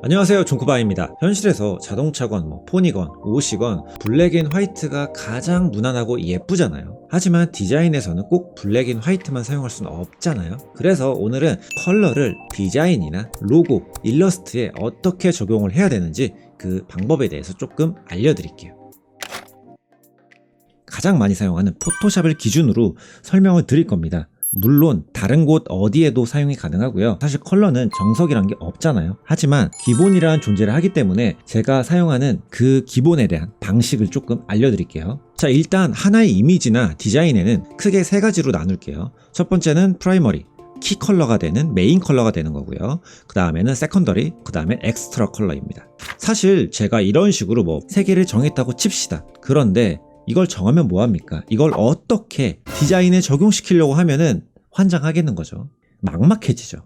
안녕하세요 종쿠바입니다. 현실에서 자동차건 뭐 폰이건 옷이건 블랙 앤 화이트가 가장 무난하고 예쁘잖아요. 하지만 디자인에서는 꼭 블랙 앤 화이트만 사용할 수는 없잖아요. 그래서 오늘은 컬러를 디자인이나 로고, 일러스트에 어떻게 적용을 해야 되는지 그 방법에 대해서 조금 알려드릴게요. 가장 많이 사용하는 포토샵을 기준으로 설명을 드릴 겁니다 물론 다른 곳 어디에도 사용이 가능하고요. 사실 컬러는 정석이란 게 없잖아요. 하지만 기본이라는 존재를 하기 때문에 제가 사용하는 그 기본에 대한 방식을 조금 알려드릴게요. 자 일단 하나의 이미지나 디자인에는 크게 세 가지로 나눌게요. 첫 번째는 프라이머리, 키 컬러가 되는 메인 컬러가 되는 거고요. 그 다음에는 세컨더리, 그 다음에 엑스트라 컬러입니다. 사실 제가 이런 식으로 뭐 세 개를 정했다고 칩시다. 그런데 이걸 정하면 뭐합니까? 이걸 어떻게 디자인에 적용시키려고 하면은 환장하겠는 거죠. 막막해지죠.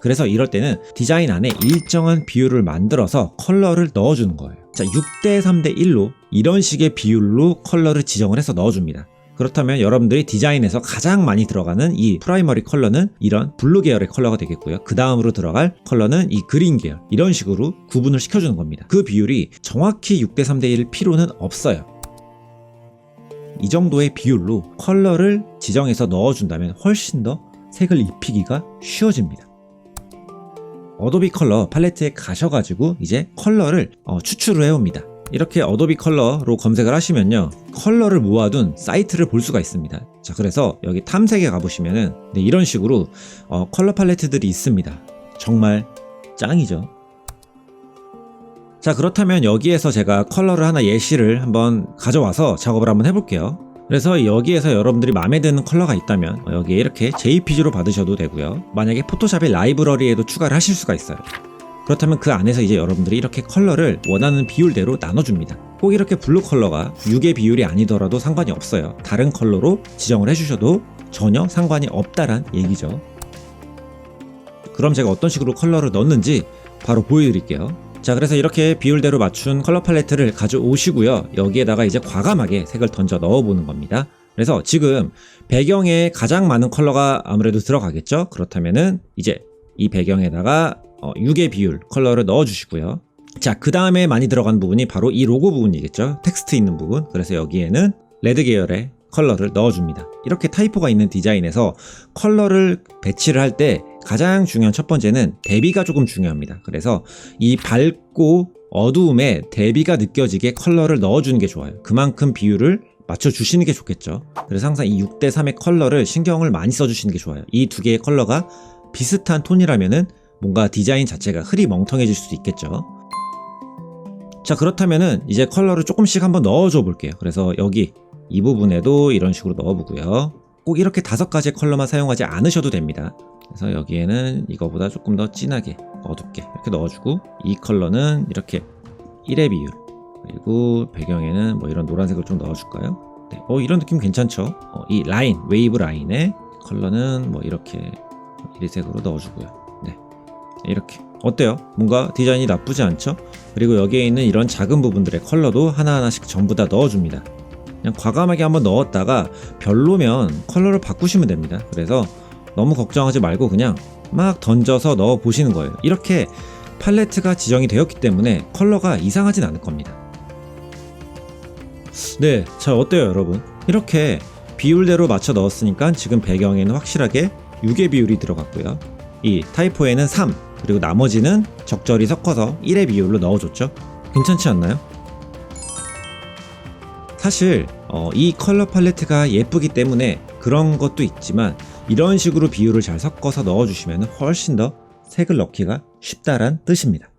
그래서 이럴 때는 디자인 안에 일정한 비율을 만들어서 컬러를 넣어주는 거예요. 자, 6대 3대 1로 이런 식의 비율로 컬러를 지정을 해서 넣어줍니다. 그렇다면 여러분들이 디자인에서 가장 많이 들어가는 이 프라이머리 컬러는 이런 블루 계열의 컬러가 되겠고요. 그 다음으로 들어갈 컬러는 이 그린 계열. 이런 식으로 구분을 시켜주는 겁니다. 그 비율이 정확히 6대 3대 1 필요는 없어요. 이 정도의 비율로 컬러를 지정해서 넣어준다면 훨씬 더 색을 입히기가 쉬워집니다. 어도비 컬러 팔레트에 가셔가지고 이제 컬러를 어, 추출을 해옵니다. 이렇게 어도비 컬러로 검색을 하시면요 컬러를 모아둔 사이트를 볼 수가 있습니다 자 그래서 여기 탐색에 가보시면은 네, 이런 식으로 어, 컬러 팔레트들이 있습니다 정말 짱이죠 자 그렇다면 여기에서 제가 컬러를 하나 예시를 한번 가져와서 작업을 한번 해볼게요. 그래서 여기에서 여러분들이 마음에 드는 컬러가 있다면 여기에 이렇게 JPG로 받으셔도 되고요. 만약에 포토샵의 라이브러리에도 추가를 하실 수가 있어요. 그렇다면 그 안에서 이제 여러분들이 이렇게 컬러를 원하는 비율대로 나눠줍니다. 꼭 이렇게 블루 컬러가 6의 비율이 아니더라도 상관이 없어요. 다른 컬러로 지정을 해주셔도 전혀 상관이 없다란 얘기죠. 그럼 제가 어떤 식으로 컬러를 넣는지 바로 보여드릴게요 자 그래서 이렇게 비율대로 맞춘 컬러 팔레트를 가져오시고요. 여기에다가 이제 과감하게 색을 던져 넣어보는 겁니다. 그래서 지금 배경에 가장 많은 컬러가 아무래도 들어가겠죠? 그렇다면은 이제 이 배경에다가 어, 6의 비율 컬러를 넣어주시고요. 자 그 다음에 많이 들어간 부분이 바로 이 로고 부분이겠죠? 텍스트 있는 부분. 그래서 여기에는 레드 계열의 컬러를 넣어줍니다. 이렇게 타이포가 있는 디자인에서 컬러를 배치를 할때 가장 중요한 첫 번째는 대비가 조금 중요합니다. 그래서 이 밝고 어두움에 대비가 느껴지게 컬러를 넣어주는 게 좋아요. 그만큼 비율을 맞춰주시는 게 좋겠죠. 그래서 항상 이 6대 3의 컬러를 신경을 많이 써주시는 게 좋아요. 이 두 개의 컬러가 비슷한 톤이라면은 뭔가 디자인 자체가 흐리 멍텅해질 수도 있겠죠. 자 그렇다면은 이제 컬러를 조금씩 한번 넣어줘 볼게요. 그래서 여기 이 부분에도 이런 식으로 넣어보고요. 꼭 이렇게 다섯 가지 컬러만 사용하지 않으셔도 됩니다 그래서 여기에는 이거보다 조금 더 진하게 어둡게 이렇게 넣어주고 이 컬러는 이렇게 1의 비율 그리고 배경에는 뭐 이런 노란색을 좀 넣어줄까요 네, 어 이런 느낌 괜찮죠 어, 이 라인 웨이브 라인에 컬러는 뭐 이렇게 1색으로 넣어주고요 네 이렇게 어때요? 뭔가 디자인이 나쁘지 않죠? 그리고 여기에 있는 이런 작은 부분들의 컬러도 하나하나씩 전부 다 넣어줍니다. 그냥 과감하게 한번 넣었다가 별로면 컬러를 바꾸시면 됩니다. 그래서 너무 걱정하지 말고 그냥 막 던져서 넣어 보시는 거예요. 이렇게 팔레트가 지정이 되었기 때문에 컬러가 이상하진 않을 겁니다. 네, 자 어때요 여러분? 이렇게 비율대로 맞춰 넣었으니까 지금 배경에는 확실하게 6의 비율이 들어갔고요. 이 타이포에는 3, 그리고 나머지는 적절히 섞어서 1의 비율로 넣어줬죠. 괜찮지 않나요? 사실 어, 이 컬러 팔레트가 예쁘기 때문에 그런 것도 있지만 이런 식으로 비율을 잘 섞어서 넣어주시면 훨씬 더 색을 넣기가 쉽다란 뜻입니다.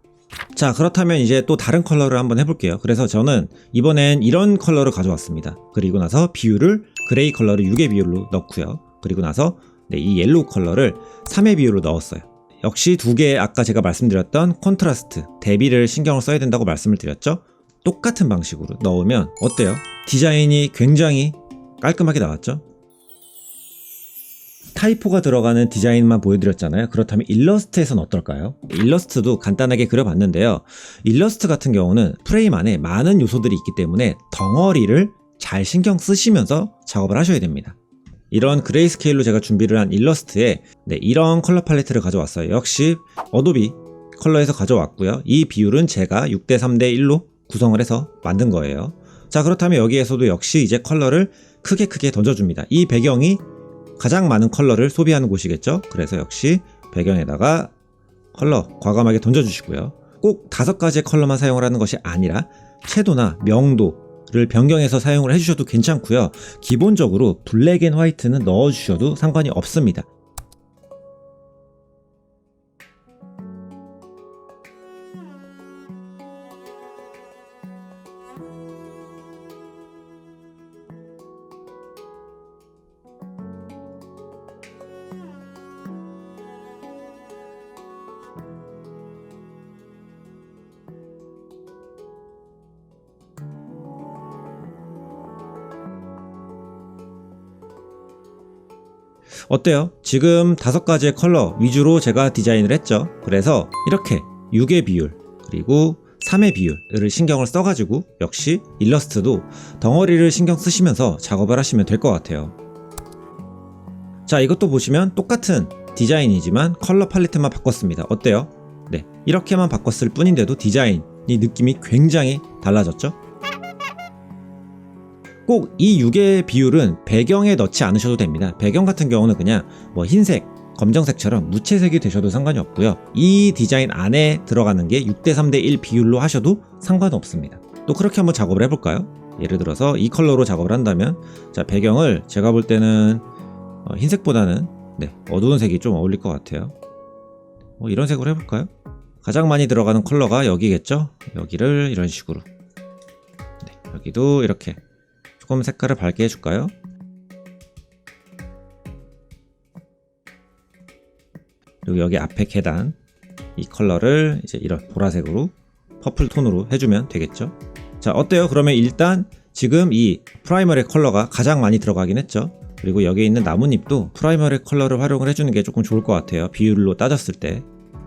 자 그렇다면 이제 또 다른 컬러를 한번 해볼게요. 그래서 저는 이번엔 이런 컬러를 가져왔습니다. 그리고 나서 비율을 그레이 컬러를 6의 비율로 넣고요. 그리고 나서 네, 이 옐로우 컬러를 3의 비율로 넣었어요. 역시 두개 아까 제가 말씀드렸던 콘트라스트, 대비를 신경을 써야 된다고 말씀을 드렸죠? 똑같은 방식으로 넣으면 어때요? 디자인이 굉장히 깔끔하게 나왔죠? 타이포가 들어가는 디자인만 보여드렸잖아요. 그렇다면 일러스트에선 어떨까요? 일러스트도 간단하게 그려봤는데요. 일러스트 같은 경우는 프레임 안에 많은 요소들이 있기 때문에 덩어리를 잘 신경 쓰시면서 작업을 하셔야 됩니다. 이런 그레이스케일로 제가 준비를 한 일러스트에 네, 이런 컬러 팔레트를 가져왔어요. 역시 어도비 컬러에서 가져왔고요. 이 비율은 제가 6대 3대 1로 구성을 해서 만든 거예요. 자, 그렇다면 여기에서도 역시 이제 컬러를 크게 크게 던져줍니다. 이 배경이 가장 많은 컬러를 소비하는 곳이겠죠? 그래서 역시 배경에다가 컬러 과감하게 던져주시고요. 꼭 다섯 가지의 컬러만 사용을 하는 것이 아니라 채도나 명도를 변경해서 사용을 해주셔도 괜찮고요. 기본적으로 블랙 앤 화이트는 넣어주셔도 상관이 없습니다. 어때요? 지금 다섯 가지의 컬러 위주로 제가 디자인을 했죠. 그래서 이렇게 6의 비율 그리고 3의 비율을 신경을 써가지고 역시 일러스트도 덩어리를 신경 쓰시면서 작업을 하시면 될 것 같아요. 자, 이것도 보시면 똑같은 디자인이지만 컬러 팔레트만 바꿨습니다. 어때요? 네, 이렇게만 바꿨을 뿐인데도 디자인 이 느낌이 굉장히 달라졌죠? 꼭이 6의 비율은 배경에 넣지 않으셔도 됩니다. 배경 같은 경우는 그냥 뭐 흰색, 검정색처럼 무채색이 되셔도 상관이 없고요. 이 디자인 안에 들어가는 게 6대 3대 1 비율로 하셔도 상관없습니다. 또 그렇게 한번 작업을 해볼까요? 예를 들어서 이 컬러로 작업을 한다면 자 배경을 제가 볼 때는 어, 흰색보다는 네, 어두운 색이 좀 어울릴 것 같아요. 뭐 이런 색으로 해볼까요? 가장 많이 들어가는 컬러가 여기겠죠? 여기를 이런 식으로 네, 여기도 이렇게 조금 색깔을 밝게 해줄까요? 그리고 여기 앞에 계단 이 컬러를 이제 이런 보라색으로 퍼플 톤으로 해주면 되겠죠. 자 어때요? 그러면 일단 지금 이 프라이머리 컬러가 가장 많이 들어가긴 했죠. 그리고 여기에 있는 나뭇잎도 프라이머리 컬러를 활용을 해주는 게 조금 좋을 것 같아요. 비율로 따졌을 때.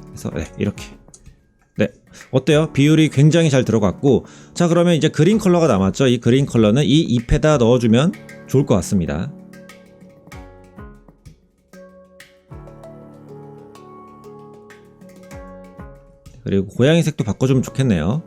그래서 네, 이렇게. 네. 어때요? 비율이 굉장히 잘 들어갔고 자 그러면 이제 그린 컬러가 남았죠. 이 그린 컬러는 이 잎에다 넣어주면 좋을 것 같습니다. 그리고 고양이 색도 바꿔주면 좋겠네요.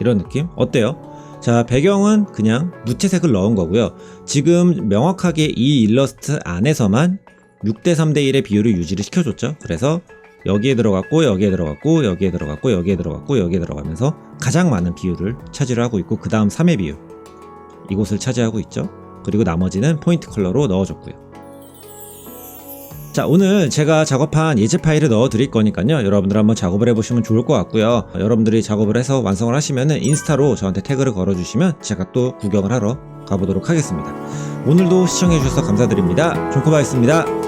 이런 느낌? 어때요? 자, 배경은 그냥 무채색을 넣은 거고요. 지금 명확하게 이 일러스트 안에서만 6대 3대 1의 비율을 유지를 시켜줬죠. 그래서 여기에 들어갔고, 여기에 들어갔고, 여기에 들어갔고, 여기에 들어갔고, 여기에 들어가면서 가장 많은 비율을 차지를 하고 있고, 그 다음 3의 비율. 이곳을 차지하고 있죠. 그리고 나머지는 포인트 컬러로 넣어줬고요. 자 오늘 제가 작업한 예제 파일을 넣어 드릴 거니까요. 여러분들 한번 작업을 해보시면 좋을 것 같고요. 여러분들이 작업을 해서 완성을 하시면은 인스타로 저한테 태그를 걸어 주시면 제가 또 구경을 하러 가보도록 하겠습니다. 오늘도 시청해 주셔서 감사드립니다. 존코바였습니다